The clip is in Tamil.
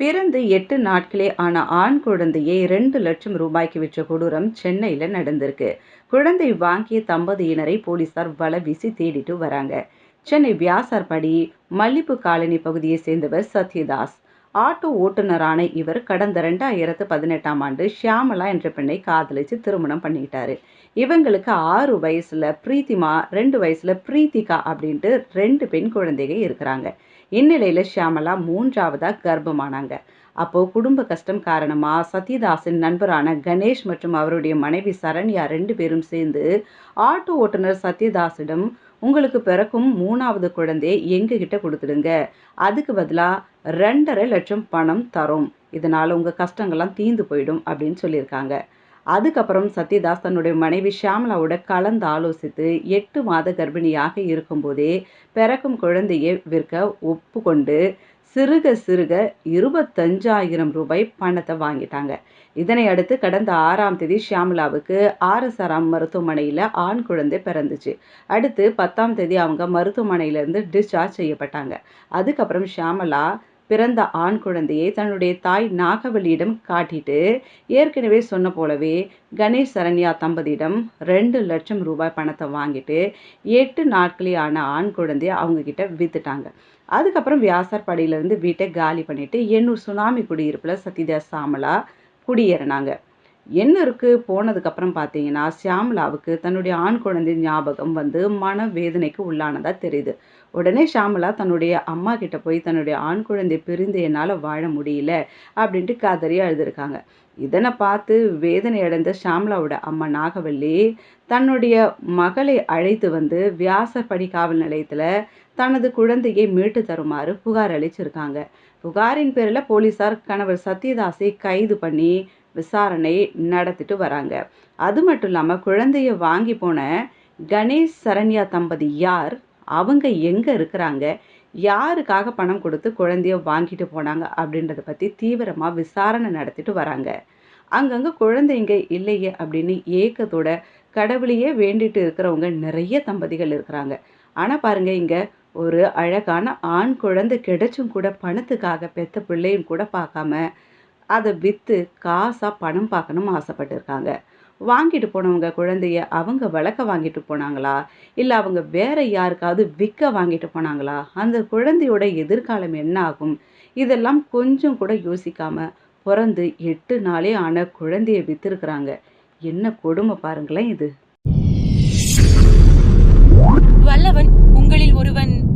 பிறந்து எட்டு நாட்களே ஆன ஆண் குழந்தையை ரெண்டு லட்சம் ரூபாய்க்கு விற்ற கொடூரம் சென்னையில் நடந்திருக்கு. குழந்தை வாங்கிய தம்பதியினரை போலீசார் வலை வீசி தேடிட்டு வராங்க. சென்னை வியாசார்படி மல்லிப்பு காலனி பகுதியை சேர்ந்தவர் சத்யதாஸ். ஆட்டோ ஓட்டுநரான இவர் கடந்த ரெண்டாயிரத்து பதினெட்டாம் ஆண்டு ஷியாமலா என்ற பெண்ணை காதலிச்சு திருமணம் பண்ணிக்கிட்டாரு. இவங்களுக்கு ஆறு வயசுல பிரீத்திமா ரெண்டு வயசுல பிரீத்திகா அப்படின்ட்டு ரெண்டு பெண் குழந்தைங்க இருக்கிறாங்க. இந்நிலையில ஷியாமலா மூன்றாவதா கர்ப்பமானாங்க. அப்போ குடும்ப கஷ்டம் காரணமா சத்யதாஸின் நண்பரான கணேஷ் மற்றும் அவருடைய மனைவி சரண்யா ரெண்டு பேரும் சேர்ந்து ஆட்டோ ஓட்டுநர் சத்யதாசிடம் உங்களுக்கு பிறக்கும் மூணாவது குழந்தையை எங்ககிட்ட கொடுத்துடுங்க. அதுக்கு பதிலாக ரெண்டரை லட்சம் பணம் தரும். இதனால் உங்கள் கஷ்டங்கள்லாம் தீந்து போயிடும் அப்படின்னு சொல்லியிருக்காங்க. அதுக்கப்புறம் சத்யதாஸ் தன்னுடைய மனைவி ஷியாமலாவோட கலந்து ஆலோசித்து எட்டு மாத கர்ப்பிணியாக இருக்கும்போதே பிறக்கும் குழந்தையை விற்க ஒப்புக்கொண்டு சிறுக சிறுக இருபத்தஞ்சாயிரம் ரூபாய் பணத்தை வாங்கிட்டாங்க. இதனை அடுத்து கடந்த ஆறாம் தேதி ஷியாமலாவுக்கு ஆர்எஸ்ஆர்எம் மருத்துவமனையில் ஆண் குழந்தை பிறந்துச்சு. அடுத்து பத்தாம் தேதி அவங்க மருத்துவமனையிலேருந்து டிஸ்சார்ஜ் செய்யப்பட்டாங்க. அதுக்கப்புறம் ஷியாமலா பிறந்த ஆண் குழந்தையை தன்னுடைய தாய் நாகவல்லியிடம் காட்டிட்டு ஏற்கனவே சொன்ன போலவே கணேஷ் சரண்யா தம்பதியிடம் ரெண்டு லட்சம் ரூபாய் பணத்தை வாங்கிட்டு எட்டு நாட்களே ஆன ஆண் குழந்தைய அவங்க கிட்ட வித்துட்டாங்க. அதுக்கப்புறம் வியாசார்படியிலேருந்து வீட்டை காலி பண்ணிட்டு எண்ணூர் சுனாமி குடியிருப்பில் சத்யதாஸ் சாமலா குடியேறினாங்க. என்னருக்கு போனதுக்கப்புறம் பார்த்தீங்கன்னா ஷியாமலாவுக்கு தன்னுடைய ஆண் குழந்தை ஞாபகம் வந்து மன வேதனைக்கு உள்ளானதாக தெரியுது. உடனே ஷாமலா தன்னுடைய அம்மா கிட்ட போய் தன்னுடைய ஆண் குழந்தை பிரிந்து என்னால் வாழ முடியல அப்படின்ட்டு கதறி அழுதுருக்காங்க. இதனை பார்த்து வேதனை அடைந்த ஷாம்லாவோட அம்மா நாகவல்லி தன்னுடைய மகளை அழைத்து வந்து வியாசப்படி காவல் நிலையத்தில் தனது குழந்தையை மீட்டு தருமாறு புகார் அளிச்சிருக்காங்க. புகாரின் பேரில் போலீசார் கணவர் சத்யதாஸை கைது பண்ணி விசாரணை நடத்திட்டு வராங்க. அது மட்டும் இல்லாமல் குழந்தைய வாங்கி போன கணேஷ் சரண்யா தம்பதி யார்? அவங்க எங்கே இருக்கிறாங்க? யாருக்காக பணம் கொடுத்து குழந்தைய வாங்கிட்டு போனாங்க அப்படின்றத பற்றி தீவிரமாக விசாரணை நடத்திட்டு வராங்க. அங்கங்கே குழந்தைங்க இல்லையே அப்படின்னு ஏக்கத்தோட கடவுளையே வேண்டிட்டு இருக்கிறவங்க நிறைய தம்பதிகள் இருக்கிறாங்க. ஆனால் பாருங்கள் இங்கே ஒரு அழகான ஆண் குழந்தை கிடைச்சும் கூட பணத்துக்காக பெத்த பிள்ளையும் கூட பார்க்காம அதை விற்று காசாக பணம் பார்க்கணும்னு ஆசைப்பட்டிருக்காங்க. வாங்கிட்டு போனவங்க குழந்தைய அவங்க வளர்க்க வாங்கிட்டு போனாங்களா? இல்லை அவங்க வேற யாருக்காவது விற்க வாங்கிட்டு போனாங்களா? அந்த குழந்தையோட எதிர்காலம் என்ன ஆகும்? இதெல்லாம் கொஞ்சம் கூட யோசிக்காம பிறந்து எட்டு நாளே ஆன குழந்தைய விற்றுருக்குறாங்க என்ன கொடுமை பாருங்களேன் இது. வல்லவன் உங்களில் ஒருவன்.